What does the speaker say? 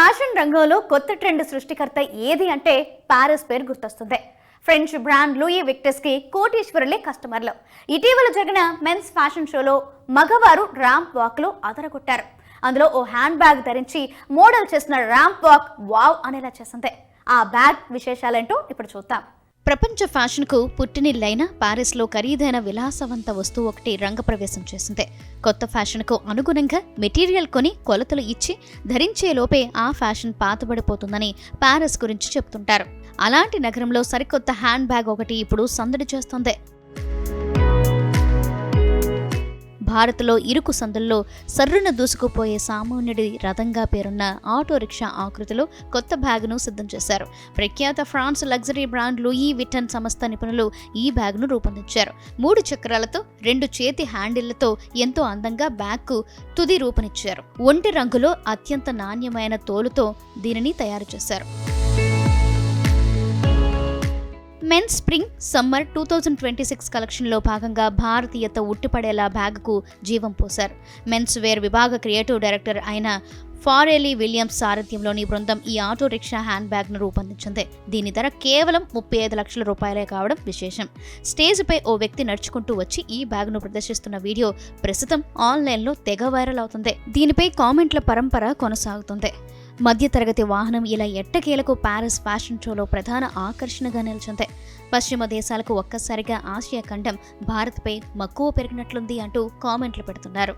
Fashion రంగంలో కొత్త trend సృష్టికర్త ఏది అంటే పారిస్ పేరు గుర్తొస్తుంది. ఫ్రెంచ్ బ్రాండ్ లూయి విక్టర్స్కి కోటీశ్వరులే కస్టమర్లు. ఇటీవల జరిగిన మెన్స్ ఫ్యాషన్ షోలో మగవారు ర్యాంప్ వాక్లో అదరగొట్టారు. అందులో ఓ హ్యాండ్ బ్యాగ్ ధరించి మోడల్ చేసిన ర్యాంప్ వాక్ వావ్ అనేలా చేసింది. ఆ బ్యాగ్ విశేషాలేంటో ఇప్పుడు చూద్దాం. ప్రపంచ ఫ్యాషన్కు పుట్టినిల్లైన ప్యారిస్లో ఖరీదైన విలాసవంత వస్తువు ఒకటి రంగప్రవేశం చేసింది. కొత్త ఫ్యాషన్కు అనుగుణంగా మెటీరియల్ కొని కొలతలు ఇచ్చి ధరించే లోపే ఆ ఫ్యాషన్ పాతబడిపోతుందని ప్యారిస్ గురించి చెప్తుంటారు అలాంటి నగరంలో సరికొత్త హ్యాండ్ బ్యాగ్ ఒకటి ఇప్పుడు సందడి చేస్తుంది. భారత్లో ఇరుకు సందుల్లో సర్రున దూసుకుపోయే సామాన్యుడి రథంగా పేరున్న ఆటో రిక్షా ఆకృతిలో కొత్త బ్యాగ్ను సిద్ధం చేశారు. ప్రఖ్యాత France luxury brand Louis Vuitton సంస్థ నిపుణులు ఈ బ్యాగ్ను రూపొందించారు. మూడు చక్రాలతో రెండు చేతి హ్యాండిళ్ళతో ఎంతో అందంగా బ్యాగ్కు తుది రూపనిచ్చారు. ఒంటి రంగులో అత్యంత నాణ్యమైన తోలుతో దీనిని తయారు చేశారు. Men's spring summer two thousand twenty six కలెక్షన్లో భాగంగా భారతీయత ఉట్టిపడేలా బ్యాగ్కు జీవం పోశారు. మెన్స్ వేర్ విభాగ క్రియేటివ్ డైరెక్టర్ అయిన ఫారెలీ విలియమ్స్ సారథ్యంలోని బృందం ఈ ఆటో రిక్షా హ్యాండ్ బ్యాగ్ను రూపొందించింది. దీని ధర కేవలం ముప్పై ఐదు లక్షల రూపాయలే కావడం విశేషం. స్టేజ్పై ఓ వ్యక్తి నడుచుకుంటూ వచ్చి ఈ బ్యాగ్ను ప్రదర్శిస్తున్న వీడియో ప్రస్తుతం ఆన్లైన్లో తెగ వైరల్ అవుతుంది. దీనిపై కామెంట్ల పరంపర కొనసాగుతుంది. మధ్యతరగతి వాహనం ఇలా ఎట్టకేలకు ప్యారిస్ ఫ్యాషన్ షోలో ప్రధాన ఆకర్షణగా నిలిచింది. పశ్చిమ దేశాలకు ఒక్కసారిగా ఆసియా ఖండం భారత్పై మక్కువ పెరిగినట్లుంది అంటూ కామెంట్లు పెడుతున్నారు.